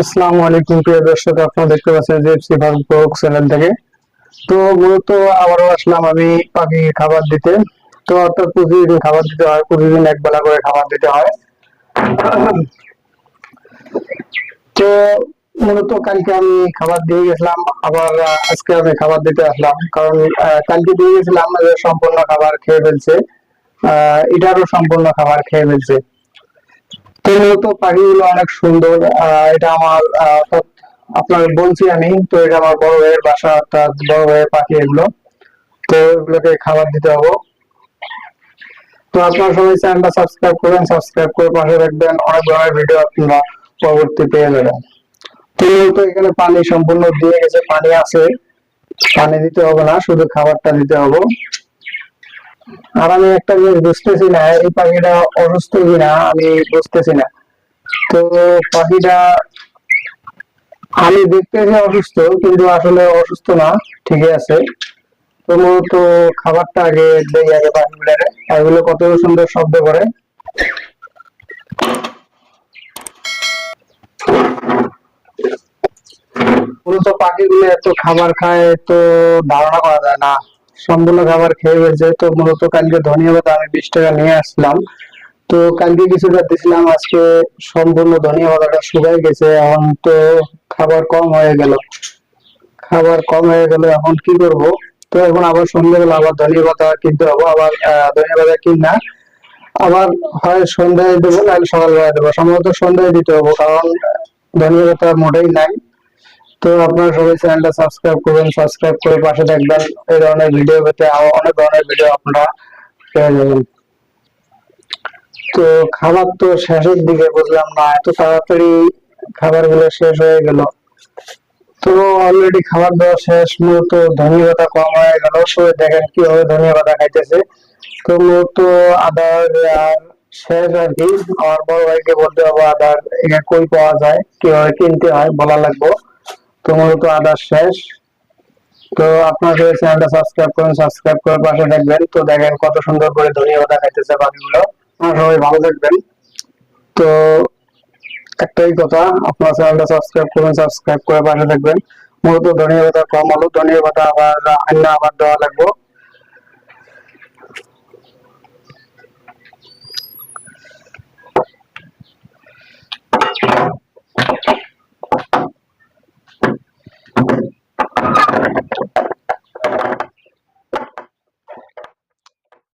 আসসালামু আলাইকুম, প্রিয় দর্শক, আপনারা দেখতে পাচ্ছেন ব্লগ চ্যানেল থেকে। তো মূলত আবারও আসলাম আমি খাবার দিতে। তো অর্থাৎ প্রতিদিন খাবার দিতে হয়, প্রতিদিন এক বেলা করে খাবার দিতে হয়। তো মূলত কালকে আমি খাবার দিয়ে গেছিলাম, আবার আজকে আমি খাবার দিতে আসলাম। কারণ কালকে দিয়ে গেছিলাম, যে সম্পূর্ণ খাবার খেয়ে ফেলছে। এটারও সম্পূর্ণ খাবার খেয়ে ফেলছে। তো মূলত পাখিগুলো অনেক সুন্দর। এটা আমার আপনাকে বলছি আমি, তো এটা আমার বড় ভাইয়ের বাসা অর্থাৎ বড় ভাইয়ের পাখি এগুলো। তো এগুলোকে খাবার দিতে হবে। তো আপনারা সবাই চ্যানেলটা সাবস্ক্রাইব করবেন সাবস্ক্রাইব করে পাশে রাখবেন অনেক ধরনের ভিডিও আপনারা পরবর্তী পেয়ে যাবেন। তো মূলত এখানে পানি সম্পূর্ণ দিয়ে গেছে, পানি আছে। পানি দিতে হবে না, শুধু খাবারটা দিতে হবে। আর আমি একটা জিনিস বুঝতেছি না, এই পাখিটা অসুস্থ কিনা আমি বুঝতেছি না। তো পাখিটা, আমি দেখতেছি অসুস্থ, কিন্তু আসলে অসুস্থ না, ঠিকই আছে। তো খাবারটা আগে দেই, আগে পাখিগুলোরে। পাখিগুলো কত সুন্দর শব্দ করে। পাখিগুলো এত খাবার খায়, তো ধারণা করা যায় না। সম্পূর্ণ খাবার খেয়ে ফেলছে। তো মূলত কালকে ধন্যবাদ আমি বিশ টাকা নিয়ে আসলাম। তো কালকে কিছুটা দিছিলাম, আজকে সম্পূর্ণ ধনিয়া পাতাটা শুকাই গেছে, এখন তো খাবার কম হয়ে গেল। খাবার কম হয়ে গেল, এখন কি করব? তো এখন আবার সন্ধ্যাবেলা আবার ধনিয়া পাতা কিনতে হবে, আবার ধনিয়া পাতা কিনা। আবার হয় সন্ধ্যায় দেবো, নাহলে সকালবেলা দেবো। সম্ভবত সন্ধ্যায় দিতে হবে, কারণ ধনিয়া পাতা মোটেই নাই। তো আপনারা সবাই চ্যানেলটা সাবস্ক্রাইব করবেন সাবস্ক্রাইব করে পাশে দেখবেন। এই ধরনের ভিডিও পেতে অনেক ধরনের ভিডিও আপনারা পেয়ে যাবেন। তো খাবার তো শেষের দিকে বুঝলাম না, এত তাড়াতাড়ি খাবারগুলো শেষ হয়ে গেল। তো অলরেডি খাবার দেওয়া শেষ মূলত ধনিয়া পাতা কম হয়ে গেল। তো দেখেন কীভাবে ধনিয়া পাতা খাইতেছে। তো মূলত আদার শেষ আর কি। আমার বড় ভাইকে বলতে হবে আদার কই পাওয়া যায়? কীভাবে কিনতে হয় বলা লাগবে। তো মূলত আদার শেষ। তো আপনারা চ্যানেলটা সাবস্ক্রাইব করুন সাবস্ক্রাইব করে পাশে দেখবেন তো দেখেন কত সুন্দর করে ধনিয়া পাতা খাইতেছে আপনারা সবাই ভালো থাকবেন। তো একটাই কথা, আপনার চ্যানেলটা সাবস্ক্রাইব করুন সাবস্ক্রাইব করে পাশে থাকবেন। মূলত ধনিয়া পাতা কম হলো। ধনিয়া পাতা আবার আবার দেওয়া লাগবে।